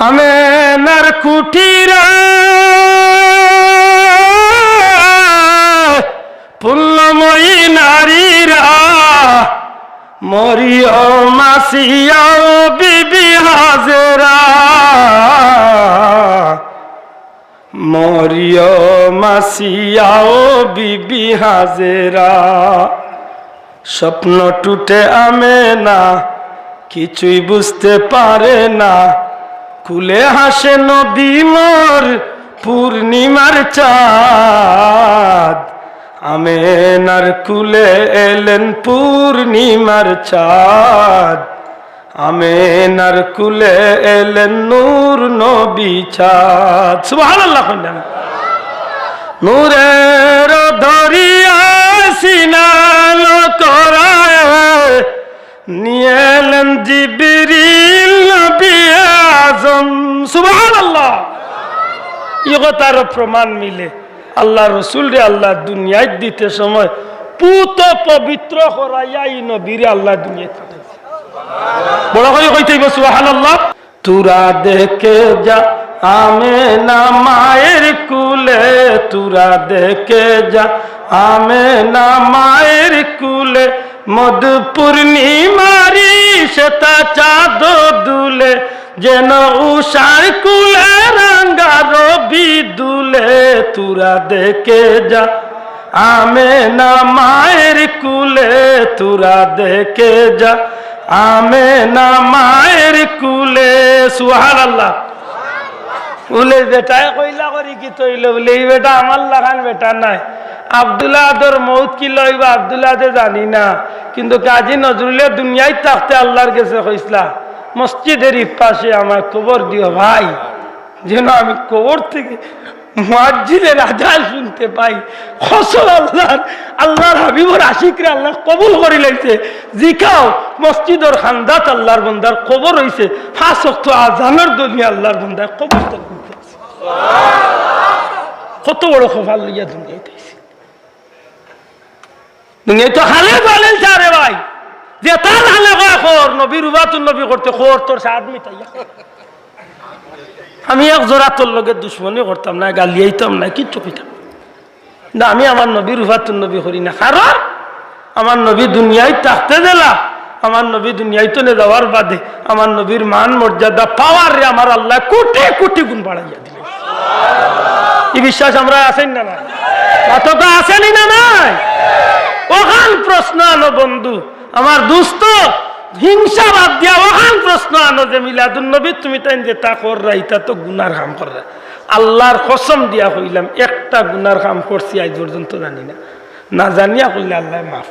আমেনার কুটিরা পুল্লময়ী নারীরা মরিয় মাসিয়া বিবি হাজেরা মরিয় মাসিয়া বিবি হাজেরা স্বপ্ন টুটে আমে না কিছুই বুঝতে পারে না কুলে হাসে নদী মোর পূর্ণিমার চাঁদ। আমেনার কুলে এলেন পূর্ণিমার চাঁদ। আমেনার কুলে এলেন নূর নবী চাঁদ। সুবহানাল্লাহ কইলেন। নূরের দরিয়া সিনাল তার প্রমাণ মিলে আল্লাহ রসুল রে আল্লাহ দুনিয়ায় দিতে সময় পুত পবিত্র নবীরে আল্লাহ দুনিয়ায় বড় সুবহানাল্লাহ। তুরা দেখে যা আমে না মায়ের কুলে, তুরা দেখে যা আমে না মায়ের কুলে মধ পূর্ণিমারি সেতা চাঁদ দুলে। যেন উষার কুলে রাঙ্গা রবি দুলে, তুরা দেখে যা। আমে না মায়ের কুলে, তুরা দেখে যা। আমে না মায়ের কুলে সুহার আল্লাহ বলে বেটায় কইলা করি কি তৈল বলে এই বেটা আমার লাগান বেটা নাই। আবদুল্লাহ আদর মৌত কি লইবা আবদুল্লাহ জানি না। কিন্তু কাজী নজরুলে দুনিয়ায় থাকতে আল্লাহর কাছে কইসলা। মসজিদের পাশে আমার কবর দিও ভাই। যেন আমি কবর থেকে আজান শুনতে পাই। ফসল আল্লাহর হাবিবর আশিকরে আল্লাহ কবুল করি মসজিদর খান্দাত আল্লাহর বন্দার কবর হইছে। আজানের দুনিয়া আল্লাহর বন্দার কবর। কত বড় খোফাল লইয়া তো হালে যে তার কয় খোর নবীর উবাতুল নবী করতে খোর তোর আদমি তাইয়া আমি এক জোড়া তোর লোকের দুশ্মনী করতাম না গালিয়াইতাম না কিচ্ছু কইতাম না। আমি আমার নবীর উবাতুল নবী করি না কারণ আমার নবী দুনিয়ায় থাকতে দিলা আমার নবী দুনিয়ায় তো নে যাওয়ার বাদে আমার নবীর মান মর্যাদা পাওয়ার রে আমার আল্লাহ কোটি কোটি গুণ বাড়াইয়া দিলে এই বিশ্বাস আমরা আছেন না না কতটা আসেনি না নাই? ওখান প্রশ্ন আনো বন্ধু আমার দুস্থ হিংসা বাদ দিয়া ওখান প্রশ্ন আনো যে মিলাদুল নবী, তুমি তাই যে তা করা ইটা তো গুনার কাম করা আল্লাহর কসম দিয়া হইলাম একটা গুনার কাম করছি আজ পর্যন্ত জানি না না জানিয়া কইলে আল্লাহ মাফ।